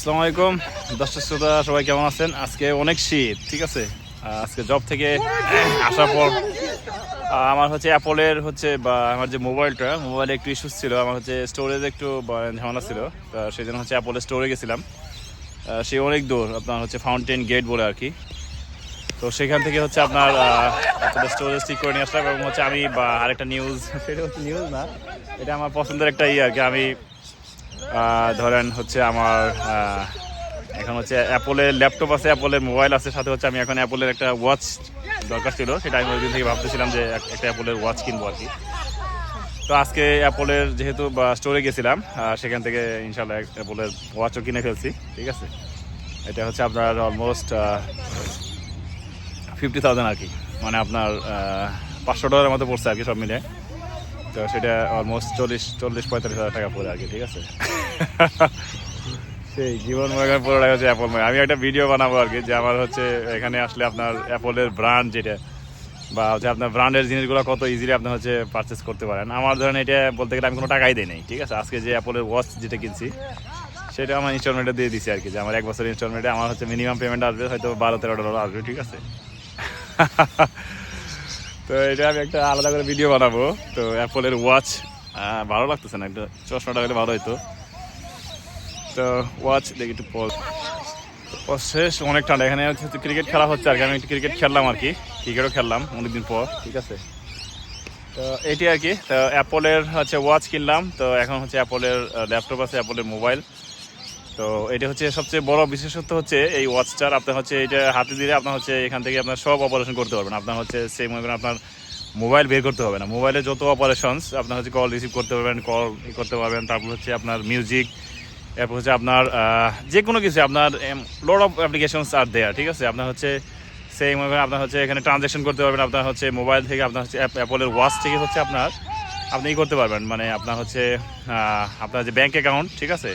আসসালামু আলাইকুম। দর্শক শ্রোতা, সবাই কেমন আছেন? আজকে অনেক শীত, ঠিক আছে? আজকে জব থেকে আসার পর আমার হচ্ছে অ্যাপলের হচ্ছে বা আমার যে মোবাইলটা, মোবাইলে একটু ইস্যুস ছিল। আমার হচ্ছে স্টোরেজ একটু ঝামেলা ছিল। সেই জন্য হচ্ছে অ্যাপলের স্টোরে গেছিলাম। সে অনেক দূর, আপনার হচ্ছে ফাউন্টেন গেট বলে আর কি। তো সেখান থেকে হচ্ছে আপনার স্টোরেজ ঠিক করে নিয়ে আসলাম এবং হচ্ছে আমি বা আরেকটা নিউজ সেটা হচ্ছে নিউজ না, এটা আমার পছন্দের একটা ইয়ে আর কি। আমি ধরেন হচ্ছে আমার এখন হচ্ছে অ্যাপলের ল্যাপটপ আছে অ্যাপলের মোবাইল আছে, সাথে হচ্ছে আমি এখন অ্যাপলের একটা ওয়াচ দরকার ছিল। সেটা আমি ওই দিন থেকে ভাবতেছিলাম যে একটা অ্যাপলের ওয়াচ কিনবো আর কি। তো আজকে অ্যাপলের যেহেতু স্টোরে গেছিলাম সেখান থেকে ইনশাল্লাহ অ্যাপলের ওয়াচও কিনে ফেলছি, ঠিক আছে? এটা হচ্ছে আপনার অলমোস্ট ফিফটি থাউজেন্ড আর কি। মানে আপনার পাঁচশো ডলারের মতো পড়ছে আর কি সব মিলে তো সেটা অলমোস্ট চল্লিশ চল্লিশ, পঁয়তাল্লিশ হাজার টাকা পড়ে আর কি, ঠিক আছে? সেই জীবন মনে পড়ে রাখা হচ্ছে অ্যাপল আমি একটা ভিডিও বানাবো আর কি, যে আমার হচ্ছে এখানে আসলে আপনার অ্যাপলের ব্র্যান্ড যেটা, বা হচ্ছে আপনার ব্র্যান্ডের জিনিসগুলো কত ইজিলি আপনি হচ্ছে পারচেস করতে পারেন। আমার ধরেন এটা বলতে গেলে আমি কোনো টাকাই দিই নাই, ঠিক আছে? আজকে যে অ্যাপলের ওয়াচ যেটা কিনছি, সেটা আমার ইনস্টলমেন্টে দিয়ে দিছি আর কি, যে আমার এক বছর ইনস্টলমেন্টে আমার হচ্ছে মিনিমাম পেমেন্ট আসবে, হয়তো বারো, তেরো ডলার আসবে, ঠিক আছে? তো এটা আমি একটা আলাদা করে ভিডিও বানাবো। তো অ্যাপলের ওয়াচ ভালো লাগতেছে না, একটা চশমাটা হলে ভালো হতো তো ওয়াচ দেখি একটু পজ শেষ, অনেক ঠান্ডা। এখানে হচ্ছে ক্রিকেট খেলা হচ্ছে আর কি। আমি একটু ক্রিকেট খেললাম আর কি। ক্রিকেটও খেললাম অনেকদিন পর, ঠিক আছে? তো এটি আর কি। তো অ্যাপলের হচ্ছে ওয়াচ কিনলাম। তো এখন হচ্ছে অ্যাপলের ল্যাপটপ আছে অ্যাপলের মোবাইল তো এটা হচ্ছে সবচেয়ে বড় বিশেষত্ব হচ্ছে এই ওয়াচটার আপনার হচ্ছে এটা হাতে দিলে আপনার হচ্ছে এখান থেকে আপনার সব অপারেশন করতে পারবেন। আপনার হচ্ছে সেই মনে করেন আপনার মোবাইল বের করতে হবে না। মোবাইলে যত অপারেশনস আপনার হচ্ছে কল রিসিভ করতে পারবেন কল করতে পারবেন, তারপর হচ্ছে আপনার মিউজিক এরপর হচ্ছে আপনার যে কোনো কিছু আপনার লোড অফ অ্যাপ্লিকেশনস আর দেয়ার ঠিক আছে? আপনার হচ্ছে সেই আপনার হচ্ছে এখানে ট্রানজ্যাকশন করতে পারবেন। আপনার হচ্ছে মোবাইল থেকে আপনার হচ্ছে অ্যাপলের ওয়াচ থেকে হচ্ছে আপনার, আপনি ই করতে পারবেন। মানে আপনার হচ্ছে আপনার যে ব্যাঙ্ক অ্যাকাউন্ট ঠিক আছে?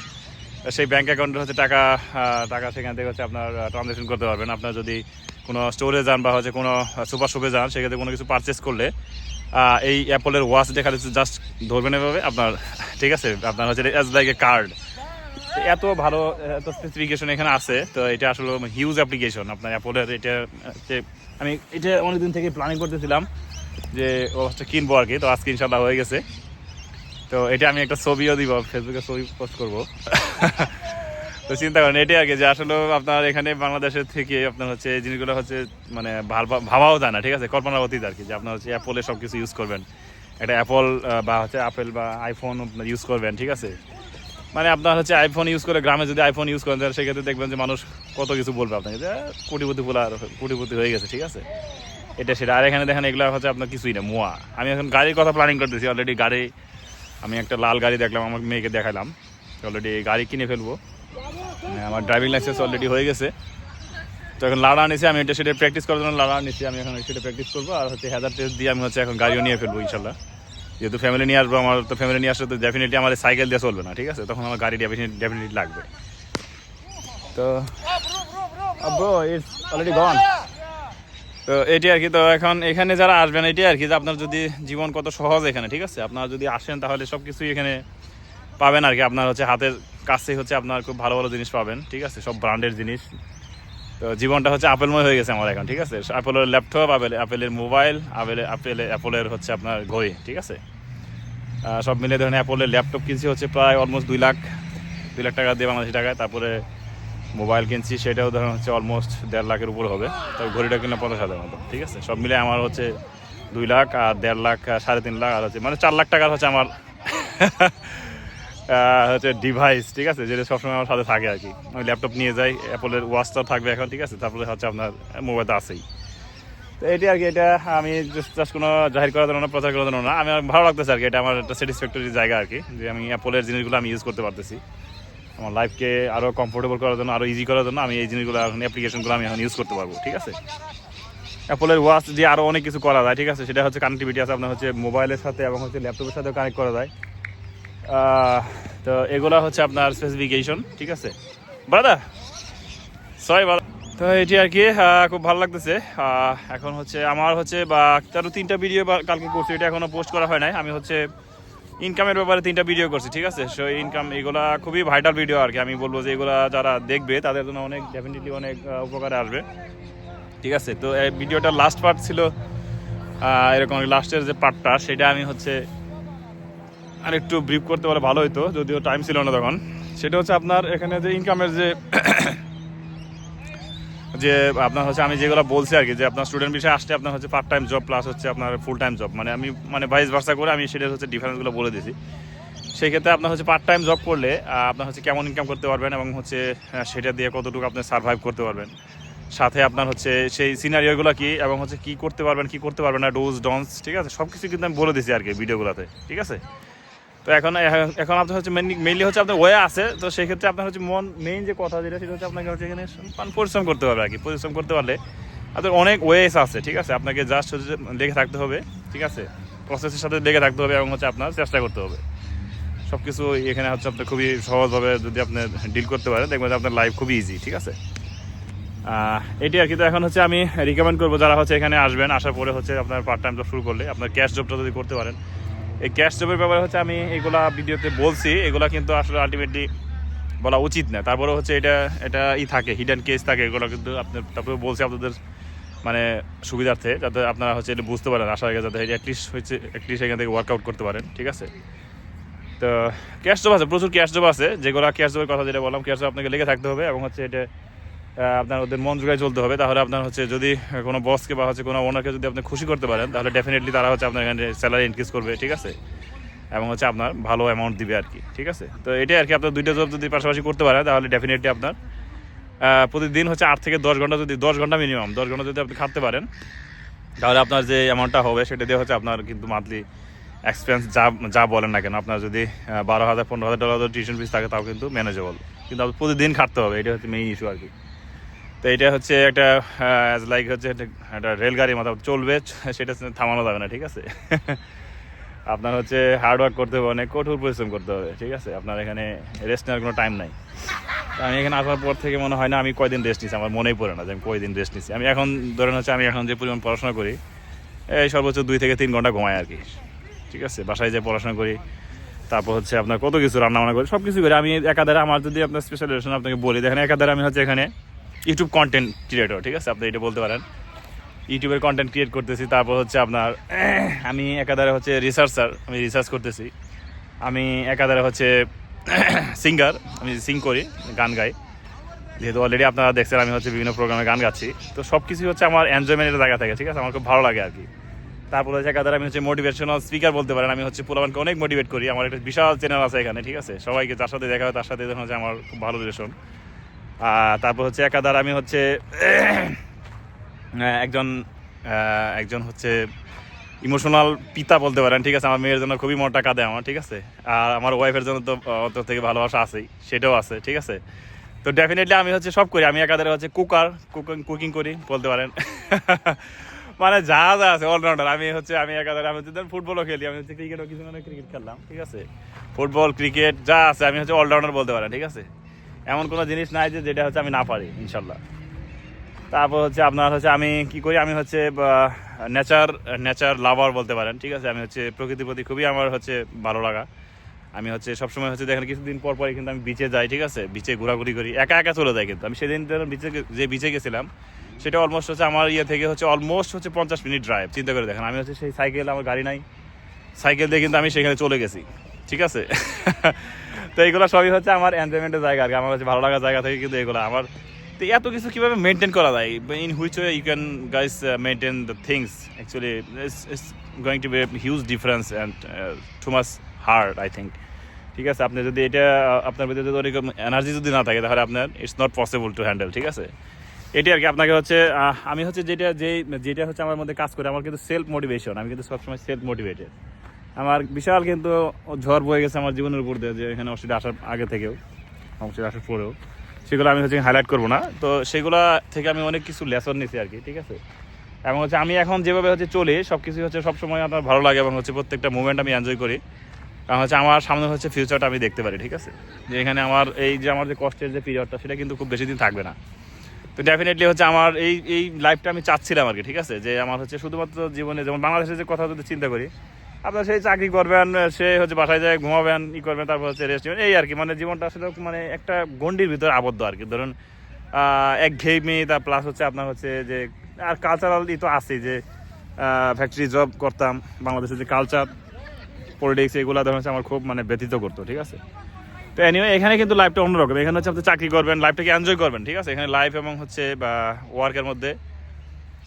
সেই ব্যাংক অ্যাকাউন্টে হচ্ছে টাকা টাকা সেখান থেকে হচ্ছে আপনার ট্রানজ্যাকশন করতে পারবেন। আপনার যদি কোনো স্টোরে যান বা হচ্ছে কোনো সুপার শপে যান, সেক্ষেত্রে কোনো কিছু পারচেস করলে এই অ্যাপলের ওয়াচ দেখা যাচ্ছে জাস্ট ধরবেন এভাবে আপনার, ঠিক আছে? আপনার হচ্ছে অ্যাজ লাইক এ কার্ড এত ভালো, এত স্পেসিফিকেশন এখানে আছে, তো এটা আসলে হিউজ অ্যাপ্লিকেশন আপনার অ্যাপলের এটা আমি এটা অনেকদিন থেকে প্ল্যানিং করতেছিলাম যে ও হচ্ছে কিনবো আর কি, তো আজকে ইনশাল্লাহ হয়ে গেছে। তো এটা আমি একটা ছবিও দিব ফেসবুকে ছবি পোস্ট করব। তো চিন্তা করেন এটাই আর কি যে আসলে আপনার এখানে বাংলাদেশের থেকে আপনার হচ্ছে এই জিনিসগুলো হচ্ছে মানে ভাব- ভাবাও যায় না ঠিক আছে? কল্পনার অতীত আর কি যে আপনার হচ্ছে অ্যাপলে সব কিছু ইউজ করবেন। একটা অ্যাপল বা হচ্ছে আপেল বা আইফোন ইউজ করবেন ঠিক আছে? মানে আপনার হচ্ছে আইফোন ইউজ করে গ্রামে যদি আইফোন ইউজ করেন তাহলে সেক্ষেত্রে দেখবেন যে মানুষ কত কিছু বলবে আপনাকে যে "আহ, কোটিপতি বলে আর কোটিপতি হয়ে গেছে ঠিক আছে? এটা সেটা। আর এখানে দেখেন এগুলো হচ্ছে আপনার কিছুই না মোয়া। আমি এখন গাড়ির কথা প্ল্যানিং করতেছি অলরেডি গাড়ি আমি একটা লাল গাড়ি দেখলাম, আমার মেয়েকে দেখালাম। অলরেডি গাড়ি কিনে ফেলব। মানে আমার ড্রাইভিং লাইসেন্স অলরেডি হয়ে গেছে। তো এখন লাড়া নিছি আমি এটা সেটা প্র্যাকটিস করার জন্য লাড়া নিছি আমি এখন সেটা প্র্যাকটিস করব। আর হচ্ছে হেজার টেস্ট দিয়ে আমি হচ্ছে এখন গাড়িও নিয়ে ফেলব, ইনশাল্লাহ। যেহেতু ফ্যামিলি নিয়ে আসব, আমার তো ফ্যামিলি নিয়ে আসলে তো ডেফিনেটলি আমার সাইকেল দিয়ে চলবে না, ঠিক আছে? তখন আমার গাড়ি ডেফিনেটলি লাগবে। তো অলরেডি গন তো এটি আর কি, তো এখন এখানে যারা আসবেন, এটি আর কি যে আপনার যদি জীবন কত সহজ এখানে, ঠিক আছে? আপনারা যদি আসেন, তাহলে সব কিছুই এখানে পাবেন আর কি। আপনার হচ্ছে হাতের কাছে হচ্ছে আপনার খুব ভালো ভালো জিনিস পাবেন, ঠিক আছে? সব ব্র্যান্ডের জিনিস। তো জীবনটা হচ্ছে আপেলময় হয়ে গেছে আমার এখন, ঠিক আছে? আপেলের ল্যাপটপ, আপেল, আপেলের মোবাইল, আপেল আপেল, অ্যাপলের হচ্ছে আপনার ঘড়ি, ঠিক আছে? সব মিলে ধরেন অ্যাপলের ল্যাপটপ কিনছি হচ্ছে প্রায় অলমোস্ট দুই লাখ দুই লাখ টাকা দিয়ে বাংলাদেশি টাকায়। তারপরে মোবাইল কিনছি সেটাও ধরেন হচ্ছে অলমোস্ট দেড় লাখের উপর হবে। তবে ঘড়িটা কিনলে পঞ্চাশ হাজার মতো, ঠিক আছে? সব মিলে আমার হচ্ছে দুই লাখ আর দেড় লাখ সাড়ে তিন লাখ, আর হচ্ছে মানে চার লাখ টাকার হচ্ছে আমার হচ্ছে ডিভাইস ঠিক আছে? যেটা সবসময় আমার সাথে থাকে আর কি। আমি ল্যাপটপ নিয়ে যাই অ্যাপলের ওয়াচটাও থাকবে এখন, ঠিক আছে? তারপরে হচ্ছে আপনার মোবাইল তো আছেই। তো এটি আর কি, এটা আমি জাস্ট কোনো জাহির করার জন্য না, প্রচার করার জন্য না। আমি ভালো লাগতেছে আর কি, এটা আমার একটা স্যাটিসফ্যাক্টরি জায়গা আর কি, যে আমি অ্যাপলের জিনিসগুলো আমি ইউজ করতে পারতেছি। আমার লাইফকে আরও কমফোর্টেবল করার জন্য আরও ইজি করার জন্য আমি এই জিনিসগুলো এখন অ্যাপ্লিকেশনগুলো আমি এখন ইউজ করতে পারব, ঠিক আছে? অ্যাপলের ওয়াচ দিয়ে আরও অনেক কিছু করা যায়, ঠিক আছে? সেটা হচ্ছে কানেক্টিভিটি আছে, আপনার হচ্ছে মোবাইলের সাথে এবং হচ্ছে ল্যাপটপের সাথেও কানেক্ট করা যায়। তো এগুলো হচ্ছে আপনার স্পেসিফিকেশন ঠিক আছে? বাদা সরি বাদা তো এটি আর কি খুব ভালো লাগতেছে। এখন হচ্ছে আমার হচ্ছে বা তেরো তিনটা ভিডিও কালকে করছি, এটা এখনও পোস্ট করা হয় নাই। আমি হচ্ছে ইনকামের ব্যাপারে তিনটা ভিডিও করছি, ঠিক আছে? সো ইনকাম এগুলা খুবই ভাইটাল ভিডিও আর কি। আমি বলব যে এগুলা যারা দেখবে, তাদের জন্য অনেক ডেফিনেটলি অনেক উপকারে আসবে। ঠিক আছে? তো, এই ভিডিওটার লাস্ট পার্ট ছিল এরকম লাস্টের যে পার্টটা সেটা আমি হচ্ছে আর একটু ব্রিফ করতে পারলে ভালো হতো যদিও টাইম ছিল না তখন। সেটা হচ্ছে আপনার এখানে যে ইনকামের যে যে আপনার হচ্ছে আমি যেগুলো বলছি আর কি, যে আপনার স্টুডেন্ট বিষয়ে আসতে আপনার হচ্ছে পার্ট টাইম জব প্লাস হচ্ছে আপনার ফুল টাইম জব মানে আমি মানে ভাইস ভার্সা করে আমি সেটা হচ্ছে ডিফারেন্সগুলো বলে দিয়েছি। সেই ক্ষেত্রে আপনার হচ্ছে পার্ট টাইম জব করলে আপনার হচ্ছে কেমন ইনকাম করতে পারবেন এবং হচ্ছে সেটা দিয়ে কতটুকু আপনি সার্ভাইভ করতে পারবেন। সাথে আপনার হচ্ছে সেই সিনারিওগুলো কি এবং হচ্ছে কি করতে পারবেন, কি করতে পারবেন না ডোজ ডন্স ঠিক আছে? সব কিছু কিন্তু আমি বলে দিয়েছি আর কি ভিডিওগুলোতে ঠিক আছে? তো এখন এখন আপনার হচ্ছে মেনলি হচ্ছে আপনার ওয়ে আছে, তো সেই ক্ষেত্রে আপনার হচ্ছে মন মেইন যে কথা যেটা সেটা হচ্ছে আপনাকে হচ্ছে এখানে পরিশ্রম করতে হবে আর কি, পরিশ্রম করতে পারলে আপনার অনেক ওয়েস আছে, ঠিক আছে? আপনাকে জাস্ট হচ্ছে লেগে থাকতে হবে, ঠিক আছে? প্রসেসের সাথে লেগে থাকতে হবে এবং হচ্ছে আপনার চেষ্টা করতে হবে। সব কিছু এখানে হচ্ছে আপনার খুবই সহজভাবে যদি আপনি ডিল করতে পারেন, দেখবেন যে আপনার লাইফ খুবই ইজি ঠিক আছে? এটি আর কি। তো এখন হচ্ছে আমি রিকমেন্ড করব যারা হচ্ছে এখানে আসবেন, আসার পরে হচ্ছে আপনার পার্ট টাইম জব শুরু করলে, আপনার ক্যাশ জবটা যদি করতে পারেন এই ক্যাশ জবের ব্যাপারে হচ্ছে আমি এগুলা ভিডিওতে বলছি, এগুলা কিন্তু আসলে আলটিমেটলি বলা উচিত না। তারপরে হচ্ছে এটা এটা ই থাকে হিডেন কেস থাকে, এগুলো কিন্তু আপনার তারপরে বলছি আপনাদের মানে সুবিধার্থে, যাতে আপনারা হচ্ছে এটা বুঝতে পারেন আসার আগে যাতে অ্যাটলিস্ট হচ্ছে অ্যাটলিস্ট এখান থেকে ওয়ার্কআউট করতে পারেন, ঠিক আছে? তো ক্যাশ জব আছে, প্রচুর ক্যাশ জব আছে, যেগুলো ক্যাশ জবের কথা যেটা বললাম ক্যাশ জব আপনাকে লেগে থাকতে হবে এবং হচ্ছে এটা আপনার ওদের মন জোগায় চলতে হবে। তাহলে আপনার হচ্ছে যদি কোনো বসকে বা হচ্ছে কোনো ওনারকে যদি আপনি খুশি করতে পারেন, তাহলে ডেফিনেটলি তারা হচ্ছে আপনার এখানে স্যালারি ইনক্রিজ করবে, ঠিক আছে? এবং হচ্ছে আপনার ভালো অ্যামাউন্ট দিবে আর কি, ঠিক আছে? তো এটাই আর কি, আপনার দুইটা জব যদি পাশাপাশি করতে পারেন তাহলে ডেফিনেটলি আপনার প্রতিদিন হচ্ছে আট থেকে দশ ঘণ্টা যদি, দশ ঘণ্টা মিনিমাম দশ ঘণ্টা যদি আপনি খাটতে পারেন, তাহলে আপনার যে অ্যামাউন্টটা হবে, সেটা দিয়ে হচ্ছে আপনার কিন্তু মান্থলি এক্সপেন্স যা যা বলেন না কেন, আপনার যদি বারো হাজার, পনেরো হাজার ডলার টিউশন ফিস থাকে, তাও কিন্তু ম্যানেজেবল কিন্তু আপনার প্রতিদিন খাটতে হবে এটা হচ্ছে মেইন ইস্যু আর কি। তো এটা হচ্ছে একটা অ্যাজ লাইক হচ্ছে একটা রেলগাড়ি মাথা চলবে, সেটা থামানো যাবে না, ঠিক আছে? আপনার হচ্ছে হার্ড ওয়ার্ক করতে হবে, অনেক কঠোর পরিশ্রম করতে হবে, ঠিক আছে? আপনার এখানে রেস্ট নেওয়ার কোনো টাইম নাই। আমি এখানে আসার পর থেকে মনে হয় না আমি কয়দিন রেস্ট নিচ্ছি আমার মনেই পড়ে না যে আমি কয়দিন রেস্ট নিচ্ছি আমি এখন ধরেন হচ্ছে আমি এখন যে পরিমাণ পড়াশোনা করি, এই সর্বোচ্চ দুই থেকে তিন ঘণ্টা ঘুমাই আর কি, ঠিক আছে? বাসায় যে পড়াশোনা করি, তারপর হচ্ছে আপনার কত কিছু রান্না বান্না করি সব কিছু করি। আমি একাধারে আমার যদি আপনার স্পেশালাইজেশন আপনাকে বলি, দেখেন একাধারে আমি হচ্ছে এখানে ইউটিউব কন্টেন্ট ক্রিয়েটর ঠিক আছে? আপনি এটা বলতে পারেন। ইউটিউবের কন্টেন্ট ক্রিয়েট করতেছি, তারপর হচ্ছে আপনার, আমি একাধারে হচ্ছে রিসার্চার আমি রিসার্চ করতেছি। আমি একাধারে হচ্ছে সিঙ্গার আমি সিং করি, গান গাই। যেহেতু অলরেডি আপনারা দেখছেন, আমি হচ্ছে বিভিন্ন প্রোগ্রামে গান গাচ্ছি। তো সব কিছুই হচ্ছে আমার এনজয়মেন্টের জায়গা থাকে, ঠিক আছে? আমার খুব ভালো লাগে আর কি তারপর হচ্ছে একাধারে আমি হচ্ছে মোটিভেশনাল স্পিকার বলতে পারেন, আমি হচ্ছে পোলাবানকে অনেক মোটিভেট করি। আমার একটা বিশাল চ্যানেল আছে এখানে, ঠিক আছে? সবাইকে, যার সাথে দেখা হয়, তার সাথে হচ্ছে আমার খুব ভালো রিলেশন তারপর হচ্ছে একাধার আমি হচ্ছে একজন একজন হচ্ছে ইমোশনাল পিতা বলতে পারেন, ঠিক আছে? আমার মেয়ের জন্য খুবই মনটা কাঁদে আমার, ঠিক আছে? আর আমার ওয়াইফের জন্য তো অত থেকে ভালোবাসা আছেই, সেটাও আছে, ঠিক আছে? তো ডেফিনেটলি আমি হচ্ছে সব করি, আমি একাধারে হচ্ছে কুকার কুকিং কুকিং করি, বলতে পারেন। মানে যা যা আছে অলরাউন্ডার আমি হচ্ছে, আমি একাধারে, আমি হচ্ছে ফুটবলও খেলি, আমি হচ্ছে ক্রিকেটও কিছু মানে ক্রিকেট খেললাম, ঠিক আছে? ফুটবল ক্রিকেট যা আছে, আমি হচ্ছে অলরাউন্ডার বলতে পারেন, ঠিক আছে? এমন কোনো জিনিস নাই যে যেটা হচ্ছে আমি না পারি, ইনশাল্লাহ। তারপর হচ্ছে আপনার হচ্ছে আমি কি করি, আমি হচ্ছে নেচার নেচার লাভার বলতে পারেন, ঠিক আছে? আমি হচ্ছে প্রকৃতির প্রতি খুবই আমার হচ্ছে ভালো লাগা। আমি হচ্ছে সবসময় হচ্ছে দেখেন কিছুদিন পর পরই কিন্তু আমি বিচে যাই, ঠিক আছে? বিচে ঘোরাঘুরি করি, একা একা চলে যাই কিন্তু। আমি সেদিন বিচে যে বিচে গেছিলাম, সেটা অলমোস্ট হচ্ছে আমার ইয়ে থেকে হচ্ছে অলমোস্ট হচ্ছে পঞ্চাশ মিনিট ড্রাইভ চিন্তা করে দেখেন। আমি হচ্ছে সেই সাইকেল আমার গাড়ি নাই। সাইকেল দিয়ে কিন্তু আমি সেখানে চলে গেছি, ঠিক আছে? তো এইগুলো সবই হচ্ছে আমার এনজয়মেন্টের জায়গা আর কি। আমার হচ্ছে ভালো লাগার জায়গা থেকে কিন্তু এগুলো। আমার তো এত কিছু কীভাবে মেনটেন করা যায়? In which way you can guys maintain the things actually it's going to be huge difference and too much hard I think ঠিক আছে, আপনি যদি এটা আপনার ভিতরে যদি ওরকম এনার্জি যদি না থাকে, তাহলে আপনার it's not possible to handle ঠিক আছে? এটি আর কি আপনাকে হচ্ছে আমি হচ্ছে যেটা যে যেটা হচ্ছে আমার মধ্যে কাজ করে, আমার কিন্তু সেলফ মোটিভেশন আমি কিন্তু সবসময় সেলফ মোটিভেটেড আমার বিশাল কিন্তু ঝড় বয়ে গেছে আমার জীবনের উপর দিয়ে, যে এখানে অসুবিধা আসার আগে থেকেও অবশ্যই আসার পরেও। সেগুলো আমি হচ্ছে হাইলাইট করব না। তো সেগুলো থেকে আমি অনেক কিছু লেসন নিছি আর কি, ঠিক আছে? এবং হচ্ছে আমি এখন যেভাবে হচ্ছে চলি সব কিছু হচ্ছে সবসময় আমার ভালো লাগে এবং হচ্ছে প্রত্যেকটা মুভমেন্ট আমি এনজয় করি। কারণ হচ্ছে আমার সামনে হচ্ছে ফিউচারটা আমি দেখতে পারি, ঠিক আছে? যে এখানে আমার এই যে আমার যে কষ্টের যে পিরিয়ডটা সেটা কিন্তু খুব বেশি দিন থাকবে না। তো ডেফিনেটলি হচ্ছে আমার এই এই লাইফটা আমি চাচ্ছিলাম আর কি, ঠিক আছে? যে আমার হচ্ছে শুধুমাত্র জীবনে, যেমন বাংলাদেশের যে কথা যদি চিন্তা করি আপনার সেই চাকরি করবেন, সে হচ্ছে বাসায় যায়, ঘুমাবেন, ই করবেন, তারপর হচ্ছে রেস্ট নেবেন। এই আর কি মানে জীবনটা আসলে মানে একটা গণ্ডির ভিতরে আবদ্ধ আর কি। ধরুন এক ঘেয়েমি তার প্লাস হচ্ছে আপনার হচ্ছে যে, আর কালচারাল ই তো আছেই যে ফ্যাক্টরি জব করতাম, বাংলাদেশের যে কালচার পলিটিক্স এগুলো ধরুন হচ্ছে আমার খুব মানে ব্যতীত করতো, ঠিক আছে? তো এনিওয়ে এখানে কিন্তু লাইফটা অন্যরকম। এখানে হচ্ছে আপনি চাকরি করবেন লাইফটাকে এনজয় করবেন, ঠিক আছে? এখানে লাইফ এবং হচ্ছে বা ওয়ার্কের মধ্যে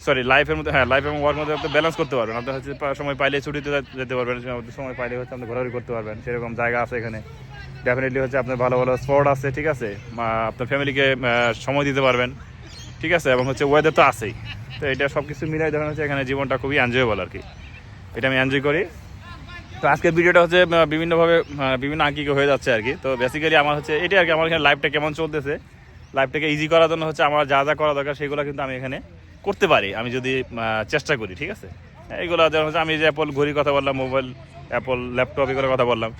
সরি লাইফের মধ্যে হ্যাঁ লাইফ এবং ওয়ার্ক মধ্যে আপনি ব্যালেন্স করতে পারবেন। আপনি হচ্ছে সময় পাইলে ছুটিতে যেতে পারবেন সময় পাইলে হচ্ছে আপনি ঘোরাঘুরি করতে পারবেন। সেরকম জায়গা আছে এখানে। ডেফিনেটলি হচ্ছে আপনার ভালো ভালো স্পট আছে, ঠিক আছে? আপনার ফ্যামিলিকে সময় দিতে পারবেন, ঠিক আছে? এবং হচ্ছে ওয়েদার তো আছেই। তো এটা সব কিছু মিলাই দেখা হচ্ছে, এখানে জীবনটা খুবই এনজয়েবল আর কি এটা আমি এনজয় করি। তো আজকের ভিডিওটা হচ্ছে বিভিন্নভাবে বিভিন্ন আঙ্কিকে হয়ে যাচ্ছে আর কি তো বেসিক্যালি আমার হচ্ছে এটাই আর কি আমার এখানে লাইফটা কেমন চলতেছে লাইফটাকে ইজি করার জন্য হচ্ছে আমার যা যা করা দরকার, সেগুলো কিন্তু আমি এখানে করতে পারি, আমি যদি চেষ্টা করি, ঠিক আছে? এইগুলো যেমন হচ্ছে, আমি যে অ্যাপল ঘড়ির কথা বললাম মোবাইল অ্যাপল ল্যাপটপ এগুলোর কথা বললাম,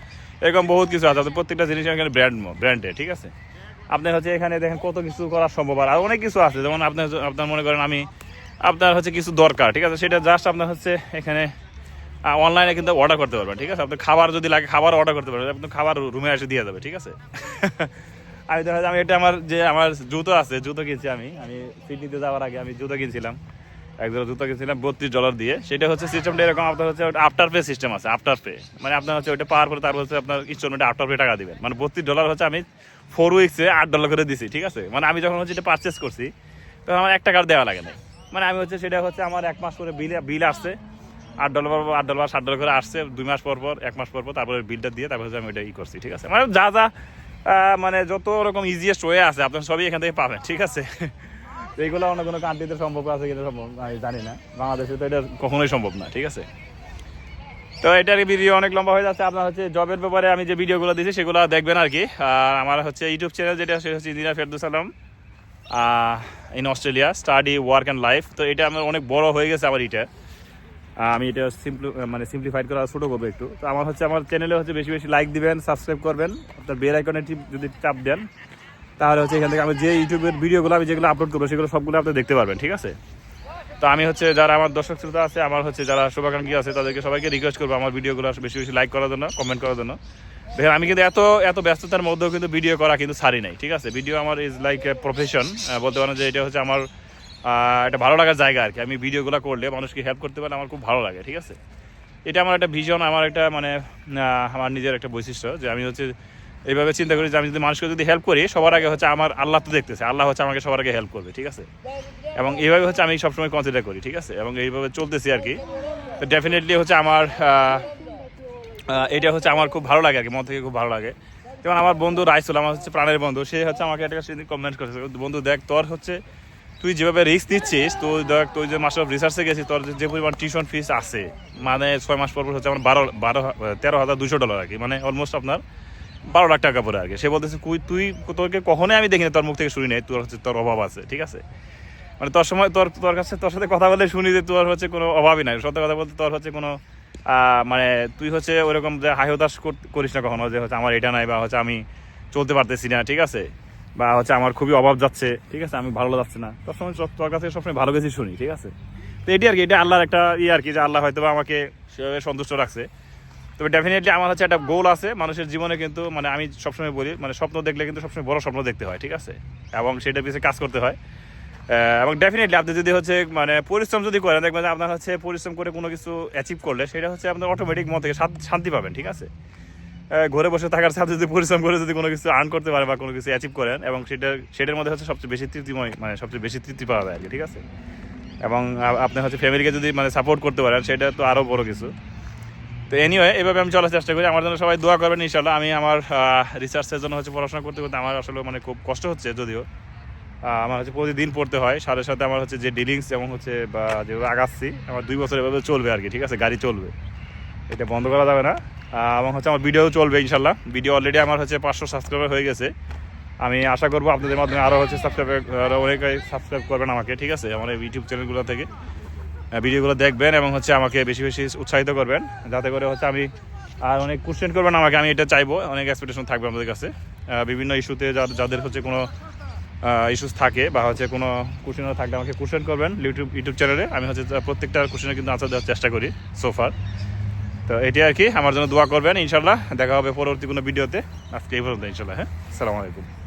এরকম বহুত কিছু আছে। আপনার প্রত্যেকটা জিনিস এখানে ব্র্যান্ড ব্র্যান্ডে ঠিক আছে? আপনার হচ্ছে এখানে দেখেন কত কিছু করা সম্ভব। আর অনেক কিছু আছে, যেমন আপনার আপনার মনে করেন আমি, আপনার হচ্ছে কিছু দরকার, ঠিক আছে? সেটা জাস্ট আপনার হচ্ছে এখানে অনলাইনে কিন্তু অর্ডার করতে পারবেন, ঠিক আছে? আপনার খাবার যদি লাগে, খাবার অর্ডার করতে পারবেন, আপনি খাবার রুমে এসে দিয়ে যাবে, ঠিক আছে? আমি দেখা আমি এটা আমার যে আমার জুতো আছে, জুতো কিনছি আমি। আমি সিডনিতে যাওয়ার আগে আমি জুতো কিনছিলাম। একজন জুতো কিনছিলাম বত্রিশ ডলার দিয়ে। সেটা হচ্ছে সিস্টেমটা এরকম, আপনার হচ্ছে আফটার পে সিস্টেম আছে আফটার পে মানে আপনার হচ্ছে ওইটা পাওয়ার পরে তারপর হচ্ছে আপনার ইনস্টলমেন্টে আফটার পে টাকা দিবেন। মানে বত্রিশ ডলার হচ্ছে আমি ফোর উইক্সে আট ডলার করে দিছি, ঠিক আছে? মানে আমি যখন হচ্ছে এটা পারচেস করছি, তখন আমার এক টাকার দেওয়া লাগে না মানে আমি হচ্ছে সেটা হচ্ছে আমার এক মাস করে বিল বিল আসছে। আট ডলার পর আট ডলার ষাট ডলার করে আসছে, দুই মাস পর পর, এক মাস পর পর তারপরে বিলটা দিয়ে তারপর হচ্ছে আমি ওইটা ই করছি, ঠিক আছে? মানে যা যা মানে যত রকম ইজিয়েস্ট ওয়ে আছে, আপনার সবই এখান থেকে পাবেন, ঠিক আছে? এইগুলো অন্য কোনো কান্ট্রিতে সম্ভব আছে কিনা সম্ভব, আমি জানি না। বাংলাদেশে তো এটা কখনোই সম্ভব না, ঠিক আছে? তো এটার ভিডিও অনেক লম্বা হয়ে যাচ্ছে, আপনার হচ্ছে জবের ব্যাপারে আমি যে ভিডিওগুলো দিয়েছি সেগুলো দেখবেন আর কি। আর আমার হচ্ছে ইউটিউব চ্যানেল যেটা, সেটা হচ্ছে Indira Ferdous Alam in Australia study work and life তো এটা আমার অনেক বড় হয়ে গেছে আমার এটা। আমি এটা সিম্পলি মানে সিম্পলিফাইড করা ছোটো করব একটু। তো আমার হচ্ছে, আমার চ্যানেলে হচ্ছে বেশি বেশি লাইক দিবেন সাবস্ক্রাইব করবেন। আপনার বেল আইকনে টিপ, যদি চাপ দেন, তাহলে হচ্ছে এখান থেকে আমি যে ইউটিউবের ভিডিওগুলো আমি যেগুলো আপলোড করব, সেগুলো সবগুলো আপনি দেখতে পারবেন, ঠিক আছে? তো আমি হচ্ছে, যারা আমার দর্শক শ্রোতা আছে, আমার হচ্ছে যারা শুভাকাঙ্ক্ষী আছে, তাদেরকে সবাইকে রিকোয়েস্ট করব আমার ভিডিওগুলো বেশি বেশি লাইক করার জন্য কমেন্ট করার জন্য। দেখেন, আমি কিন্তু এত এত ব্যস্ততার মধ্যেও কিন্তু ভিডিও করা কিন্তু ছাড়ি নাই, ঠিক আছে? ভিডিও আমার ইজ লাইক এ প্রফেশন বলতে পারেন যে এটা হচ্ছে আমার একটা ভালো লাগার জায়গা আর কি। আমি ভিডিওগুলো করলে মানুষকে হেল্প করতে পারলে আমার খুব ভালো লাগে, ঠিক আছে? এটা আমার একটা ভিশন আমার একটা মানে আমার নিজের একটা বৈশিষ্ট্য যে আমি হচ্ছে এইভাবে চিন্তা করি যে আমি যদি মানুষকে যদি হেল্প করি, সবার আগে হচ্ছে আমার আল্লাহ তো দেখতেছে, আল্লাহ হচ্ছে আমাকে সবার আগে হেল্প করবে, ঠিক আছে? এবং এইভাবে হচ্ছে আমি সবসময় কনসিডার করি, ঠিক আছে? এবং এইভাবে চলতেছি আর কি। তো ডেফিনেটলি হচ্ছে আমার এটা হচ্ছে আমার খুব ভালো লাগে আর কি, মন থেকে খুব ভালো লাগে। যেমন আমার বন্ধু রাইসুল, আমার হচ্ছে প্রাণের বন্ধু, সে হচ্ছে আমাকে একটা কমেন্ট করেছে, বন্ধু দেখ, তোর হচ্ছে তুই যেভাবে রিস্ক নিচ্ছিস, তো দেখ তুই যে মাস্টার অফ রিসার্চে গেছিস, তোর যে পরিমাণ টিউশন ফিস আছে মানে ছয় মাস পর হচ্ছে আমার বারো বারো, তেরো হাজার দুশো ডলার আর কি মানে অলমোস্ট আপনার বারো লাখ টাকা পরে কি। সে বলতেছে, কুই, তুই তোকে কখনোই আমি দেখিনি, তোর মুখ থেকে শুনি নাই, তোর হচ্ছে, তোর অভাব আছে, ঠিক আছে? মানে তোর সময়, তোর তোর কাছে, তোর সাথে কথা বলে শুনি যে তোর হচ্ছে কোনো অভাবই নাই। সত্য কথা বলতে তোর হচ্ছে কোনো মানে তুই হচ্ছে ওরকম যে হাই হতাশ করিস না কখনো যে হচ্ছে আমার এটা নাই বা হচ্ছে আমি চলতে পারতেছি না, ঠিক আছে? বা হচ্ছে আমার খুবই অভাব যাচ্ছে, ঠিক আছে? আমি ভালো যাচ্ছে না। তোর সময় সব- তোর কাছে সবসময় ভালো কিছু শুনি, ঠিক আছে? তো এটি আর কি, এটা আল্লাহর একটা ইয়ে আর কি, যে আল্লাহ হয়তো আমাকে সেভাবে সন্তুষ্ট রাখছে। তবে ডেফিনেটলি আমার হচ্ছে একটা গোল আছে, মানুষের জীবনে কিন্তু মানে আমি সবসময় বলি মানে স্বপ্ন দেখলে কিন্তু সবসময় বড় স্বপ্ন দেখতে হয়, ঠিক আছে? এবং সেটা পিছিয়ে কাজ করতে হয়। এবং ডেফিনেটলি আপনি যদি হচ্ছে মানে পরিশ্রম যদি করেন, দেখবেন আপনার হচ্ছে পরিশ্রম করে কোনো কিছু অ্যাচিভ করলে, সেটা হচ্ছে আপনার অটোমেটিক মন থেকে শান্তি পাবেন, ঠিক আছে? ঘরে বসে থাকার সাথে যদি পরিশ্রম করে যদি কোনো কিছু আর্ন করতে পারেন বা কোনো কিছু অ্যাচিভ করেন, এবং সেটা, সেটার মধ্যে হচ্ছে সবচেয়ে বেশি তৃপ্তিময় মানে সবচেয়ে বেশি তৃপ্তি পাওয়া যায় আর কি, ঠিক আছে? এবং আপনি হচ্ছে ফ্যামিলিকে যদি মানে সাপোর্ট করতে পারেন, সেটা তো আরও বড় কিছু। তো এনিওয়ে এভাবে আমি চলার চেষ্টা করি। আমার জন্য সবাই দোয়া করবেন ইনশাল্লাহ আমি আমার রিসার্চের জন্য হচ্ছে পড়াশোনা করতে করতে আমার আসলে মানে খুব কষ্ট হচ্ছে যদিও। আমার হচ্ছে প্রতিদিন পড়তে হয়। সাথে সাথে আমার হচ্ছে যে ডিলিংস এবং হচ্ছে বা যেভাবে আগাচ্ছি, আমার দুই বছর এভাবে চলবে আর কি, ঠিক আছে? গাড়ি চলবে। এটা বন্ধ করা যাবে না। এবং হচ্ছে আমার ভিডিও চলবে ইনশাল্লাহ। ভিডিও অলরেডি আমার হচ্ছে পাঁচশো সাবস্ক্রাইবার হয়ে গেছে। আমি আশা করব আপনাদের মাধ্যমে আরও হচ্ছে সাবস্ক্রাইব আরও সাবস্ক্রাইব করবেন আমাকে, ঠিক আছে? আমার এই ইউটিউব চ্যানেলগুলো থেকে। ভিডিওগুলো দেখবেন এবং হচ্ছে আমাকে বেশি বেশি উৎসাহিত করবেন। যাতে করে হচ্ছে আমি, আর অনেক কোশ্চেন করবেন আমাকে, আমি এটা চাইব। অনেক এক্সপেকটেশন থাকবে আমাদের কাছে। বিভিন্ন ইস্যুতে যাদের হচ্ছে কোনো ইস্যুস থাকে বা হচ্ছে কোনো কোশ্চেনও থাকলে আমাকে কোশ্চেন করবেন ইউটিউব ইউটিউব চ্যানেলে আমি হচ্ছে প্রত্যেকটা কোশ্চেনে কিন্তু আনসার দেওয়ার চেষ্টা করি সোফার তো এটি আর কি, আমার জন্য দোয়া করবেন ইনশাল্লাহ দেখা হবে পরবর্তী কোনো ভিডিওতে। আজকে এই পর্যন্ত ইনশাল্লাহ হ্যাঁ? সালাম আলাইকুম।